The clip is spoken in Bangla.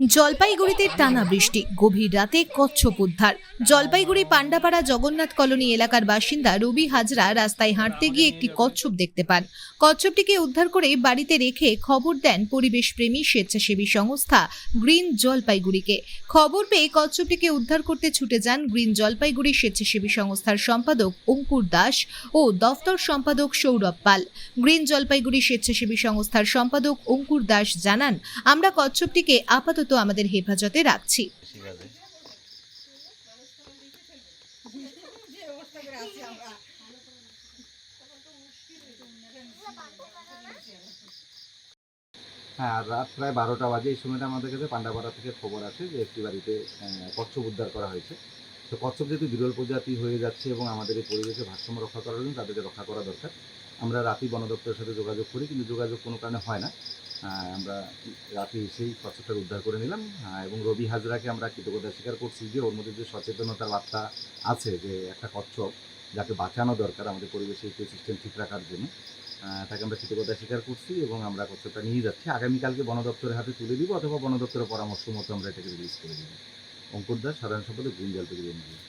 জলপাইগুড়িতে টানা বৃষ্টি, গভীর রাতে কচ্ছপ উদ্ধার। জলপাইগুড়ি পান্ডাপাড়া জগন্নাথ কলোনি এলাকার বাসিন্দা রবি হাজরা রাস্তায় হাঁটতে গিয়ে একটি কচ্ছপ দেখতে পান। কচ্ছপটিকে উদ্ধার করে বাড়িতে রেখে খবর দেন পরিবেশ প্রেমী স্বেচ্ছাসেবী সংস্থা গ্রিন জলপাইগুড়িকে। খবর পেয়ে কচ্ছপটিকে উদ্ধার করতে ছুটে যান গ্রিন জলপাইগুড়ি স্বেচ্ছাসেবী সংস্থার সম্পাদক অঙ্কুর দাস ও দফতর সম্পাদক সৌরভ পাল। গ্রিন জলপাইগুড়ি স্বেচ্ছাসেবী সংস্থার সম্পাদক অঙ্কুর দাস জানান, আমরা কচ্ছপটিকে আপাতত আমাদের হেফাজতে রাখছি। হ্যাঁ আর রাত প্রায় বারোটা বাজে। এই সময়টা আমাদের কাছে পান্ডাপাড়া থেকে খবর আছে যে একটি বাড়িতে কচ্ছপ উদ্ধার করা হয়েছে। তো কচ্ছপ যেহেতু বিরল প্রজাতি হয়ে যাচ্ছে এবং আমাদের এই পরিবেশে ভারসাম্য রক্ষা করার জন্য তাদেরকে রক্ষা করা দরকার। আমরা রাতি বন দপ্তরের সাথে যোগাযোগ করি কিন্তু যোগাযোগ কোনো কারণে হয় না। আমরা রাতে এসেই কচ্ছপটা উদ্ধার করে নিলাম। এবং রবি হাজরাকে আমরা কৃতজ্ঞতা স্বীকার করছি যে ওর মধ্যে যে সচেতনতার বার্তা আছে যে একটা কচ্ছপ যাকে বাঁচানো দরকার আমাদের পরিবেশে ইকোসিস্টেম ঠিক রাখার জন্য তাকে আমরা কৃতজ্ঞতা স্বীকার করছি এবং আমরা কচ্ছপটা নিয়ে যাচ্ছি। আগামীকালকে বন দপ্তরের হাতে তুলে দিব অথবা বন দপ্তরের পরামর্শ মতো আমরা এটাকে রিলিজ করে দিব। অঙ্কুর দাস, সাধারণ সম্পাদক জলপাইগুড়ি এনজিও